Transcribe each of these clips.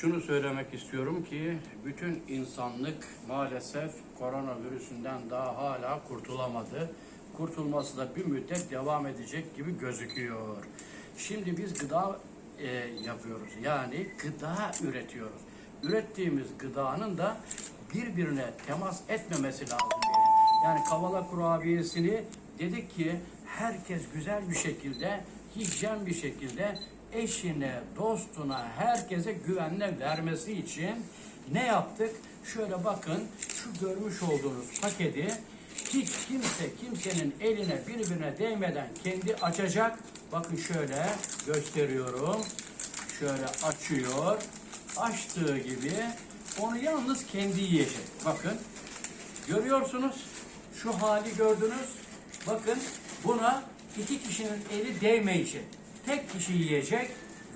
şunu söylemek istiyorum ki bütün insanlık maalesef koronavirüsünden daha hala kurtulamadı. Kurtulması da bir müddet devam edecek gibi gözüküyor. Şimdi biz gıda e, yapıyoruz. Yani gıda üretiyoruz. Ürettiğimiz gıdanın da birbirine temas etmemesi lazım. Yani kavala kurabiyesini dedik ki herkes güzel bir şekilde, hijyen bir şekilde eşine, dostuna, herkese güvenle vermesi için ne yaptık? Şöyle bakın şu görmüş olduğunuz paketi hiç kimse kimsenin eline birbirine değmeden kendi açacak. Bakın şöyle gösteriyorum. Şöyle açıyor. Açtığı gibi onu yalnız kendi yiyecek. Bakın Görüyorsunuz. Şu hali gördünüz. Bakın buna iki kişinin eli değmeyecek. Tek kişi yiyecek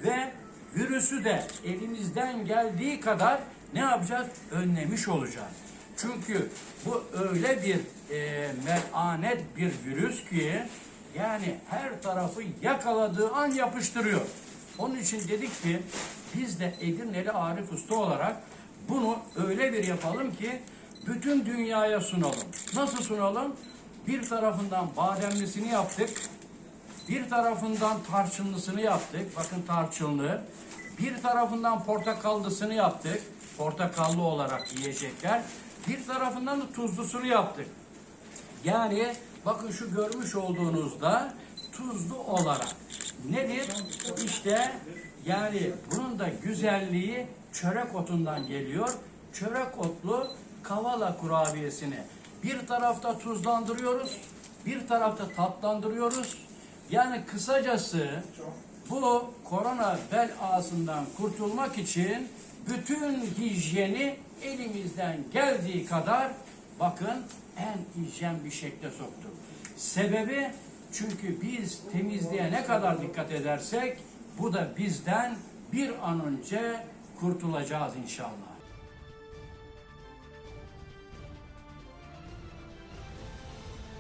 ve virüsü de elimizden geldiği kadar ne yapacağız? Önlemiş olacağız. Çünkü bu öyle bir e, melanet bir virüs ki yani her tarafı yakaladığı an yapıştırıyor. Onun için dedik ki biz de Edirneli Arif Usta olarak bunu öyle bir yapalım ki bütün dünyaya sunalım. Nasıl sunalım? Bir tarafından bademlisini yaptık. Bir tarafından tarçınlısını yaptık. Bakın tarçınlı. Bir tarafından portakallısını yaptık. Portakallı olarak yiyecekler. Bir tarafından da tuzlusunu yaptık. Yani bakın şu görmüş olduğunuzda tuzlu olarak nedir? İşte yani bunun da güzelliği çörek otundan geliyor. Çörek otlu kavala kurabiyesini bir tarafta tuzlandırıyoruz, bir tarafta tatlandırıyoruz. Yani kısacası bu korona bel ağasından kurtulmak için bütün hijyeni elimizden geldiği kadar bakın en hijyen bir şekilde soktuk. Sebebi çünkü biz temizliğe ne kadar dikkat edersek bu da bizden bir an önce kurtulacağız inşallah.